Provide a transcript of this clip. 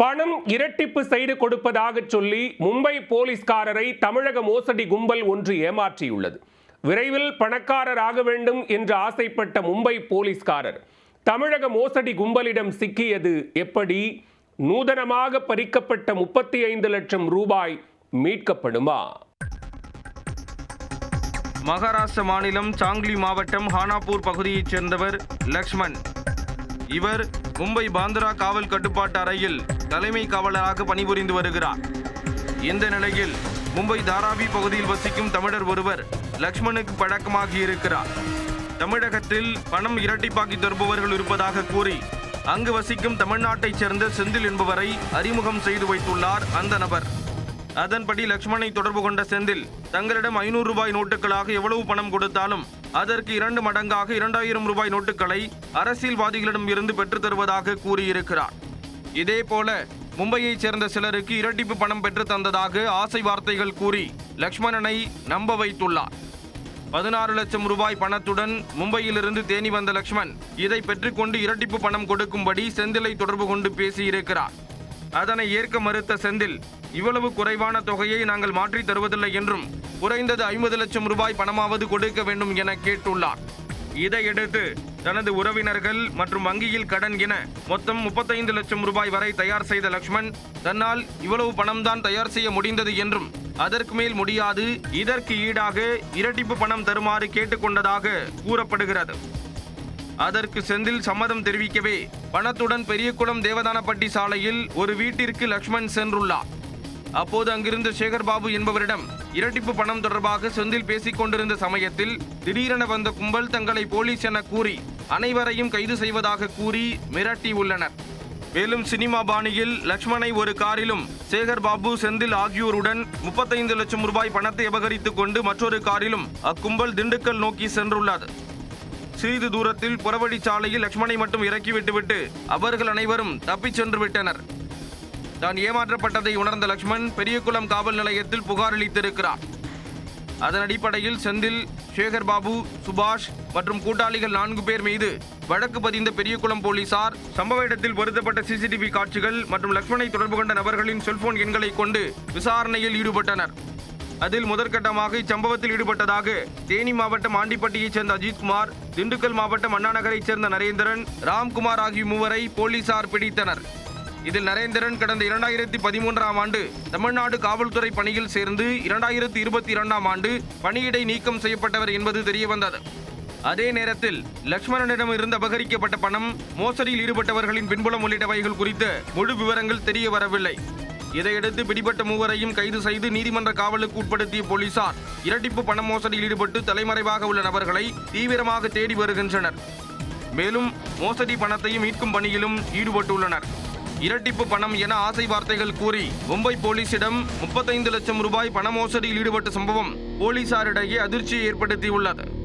பணம் இரட்டிப்பு செய்து கொடுப்பதாக சொல்லி மும்பை போலீஸ்காரரை தமிழக மோசடி கும்பல் ஒன்று ஏமாற்றியுள்ளது. விரைவில் பணக்காரராக வேண்டும் என்று ஆசைப்பட்ட மும்பை போலீஸ்காரர் தமிழக மோசடி கும்பலிடம் சிக்கியது எப்படி? நூதனமாக பறிக்கப்பட்ட முப்பத்தி ஐந்து லட்சம் ரூபாய் மீட்கப்படுமா? மகாராஷ்டிர மாநிலம் சாங்லி மாவட்டம் ஹானாப்பூர் பகுதியைச் சேர்ந்தவர் லக்ஷ்மண். இவர் மும்பை பாந்திரா காவல் கட்டுப்பாட்டு அறையில் தலைமை காவலராக பணிபுரிந்து வருகிறார். இந்த நிலையில் மும்பை தாராவி பகுதியில் வசிக்கும் தமிழர் ஒருவர் லக்ஷ்மணுக்கு பழக்கமாகி இருக்கிறார். தமிழகத்தில் பணம் இரட்டிப்பாக்கி தருபவர்கள் இருப்பதாக கூறி அங்கு வசிக்கும் தமிழ்நாட்டைச் சேர்ந்த செந்தில் என்பவரை அறிமுகம் செய்து வைத்துள்ளார் அந்த நபர். அதன்படி லக்ஷ்மணை தொடர்பு கொண்ட செந்தில் தங்களிடம் ஐநூறு ரூபாய் நோட்டுகளாக எவ்வளவு பணம் கொடுத்தாலும் அதற்கு இரண்டு மடங்காக இரண்டாயிரம் ரூபாய் நோட்டுகளை அரசியல்வாதிகளிடம் இருந்து பெற்றுத் தருவதாக கூறியிருக்கிறார். இதேபோல மும்பையைச் சேர்ந்த சிலருக்கு இரட்டிப்பு பணம் பெற்று தந்ததாக ஆசை வார்த்தைகள் கூறி லக்ஷ்மணனை நம்ப வைத்துள்ளார். பதினாறு லட்சம் ரூபாய் பணத்துடன் மும்பையிலிருந்து தேனி வந்த லக்ஷ்மண் இதை பெற்றுக்கொண்டு இரட்டிப்பு பணம் கொடுக்கும்படி செந்திலை தொடர்பு கொண்டு பேசியிருக்கிறார். அதனை ஏற்க மறுத்த செந்தில் இவ்வளவு குறைவான தொகையை நாங்கள் மாற்றித் தருவதில்லை என்றும் குறைந்தது ஐம்பது லட்சம் ரூபாய் பணமாவது கொடுக்க வேண்டும் என கேட்டுள்ளார். இதையடுத்து தனது உறவினர்கள் மற்றும் வங்கியில் கடன் என மொத்தம் முப்பத்தைந்து லட்சம் ரூபாய் வரை தயார் செய்த லக்ஷ்மண் தன்னால் இவ்வளவு பணம்தான் தயார் செய்ய முடிந்தது என்றும் அதற்கு மேல் முடியாது இதற்கு ஈடாக இரட்டிப்பு பணம் தருமாறு கேட்டுக்கொண்டதாக கூறப்படுகிறது. அதற்கு செந்தில் சம்மதம் தெரிவிக்கவே பணத்துடன் பெரியகுளம் தேவதானப்பட்டி சாலையில் ஒரு வீட்டிற்கு லக்ஷ்மண் சென்றுள்ளார். அப்போது அங்கிருந்த சேகர்பாபு என்பவரிடம் இரட்டிப்பு பணம் தொடர்பாக செந்தில் பேசிக் கொண்டிருந்த சமயத்தில் திடீரென வந்த கும்பல் தங்களை போலீஸ் என கூறி அனைவரையும் கைது செய்வதாக கூறி மிரட்டி உள்ளனர். மேலும் சினிமா பாணியில் லக்ஷ்மணை ஒரு காரிலும் சேகர் பாபு செந்தில் ஆகியோருடன் முப்பத்தைந்து லட்சம் ரூபாய் பணத்தை அபகரித்துக் கொண்டு மற்றொரு காரிலும் அக்கும்பல் திண்டுக்கல் நோக்கி சென்றுள்ளது சிறிது தூரத்தில் புறவழி சாலையில் லக்ஷ்மணை மட்டும் இறக்கி விட்டுவிட்டு அவர்கள் அனைவரும் தப்பிச் சென்று விட்டனர். தான் ஏமாற்றப்பட்டதை உணர்ந்த லக்ஷ்மண் பெரியகுளம் காவல் நிலையத்தில் புகார் அளித்திருக்கிறார். அதன் அடிப்படையில் செந்தில் சேகர் பாபு சுபாஷ் மற்றும் கூட்டாளிகள் நான்கு பேர் மீது வழக்கு பதிந்த பெரியகுளம் போலீசார் சம்பவ இடத்தில் பொருத்தப்பட்ட சிசிடிவி காட்சிகள் மற்றும் லக்ஷ்மணை தொடர்பு கொண்ட நபர்களின் செல்போன் எண்களை கொண்டு விசாரணையில் ஈடுபட்டனர். அதில் முதற்கட்டமாக இச்சம்பவத்தில் ஈடுபட்டதாக தேனி மாவட்டம் ஆண்டிப்பட்டியைச் சேர்ந்த அஜித்குமார் திண்டுக்கல் மாவட்டம் அண்ணாநகரைச் சேர்ந்த நரேந்திரன் ராம்குமார் ஆகிய மூவரை போலீசார் பிடித்தனர். இதில் நரேந்திரன் கடந்த இரண்டாயிரத்தி பதிமூன்றாம் ஆண்டு தமிழ்நாடு காவல்துறை பணியில் சேர்ந்து இரண்டாயிரத்தி இருபத்தி இரண்டாம் ஆண்டு பணியிடை நீக்கம் செய்யப்பட்டவர் என்பது தெரியவந்தது. அதே நேரத்தில் லட்சுமணனிடம் இருந்து அபகரிக்கப்பட்ட பணம் மோசடியில் ஈடுபட்டவர்களின் பின்புலம் உள்ளிட்டவைகள் குறித்த முழு விவரங்கள் தெரிய வரவில்லை இதையடுத்து பிடிபட்ட மூவரையும் கைது செய்து நீதிமன்ற காவலுக்கு உட்படுத்திய போலீசார் இரட்டிப்பு பண மோசடியில் ஈடுபட்டு தலைமறைவாக உள்ள நபர்களை தீவிரமாக தேடி வருகின்றனர். மேலும் மோசடி பணத்தையும் மீட்கும் பணியிலும் ஈடுபட்டுள்ளனர். இரட்டிப்பு பணம் என ஆசை வார்த்தைகள் கூறி மும்பை போலீசிடம் முப்பத்தைந்து லட்சம் ரூபாய் பண மோசடியில் ஈடுபட்ட சம்பவம் போலீசாரிடையே அதிர்ச்சியை ஏற்படுத்தியுள்ளது.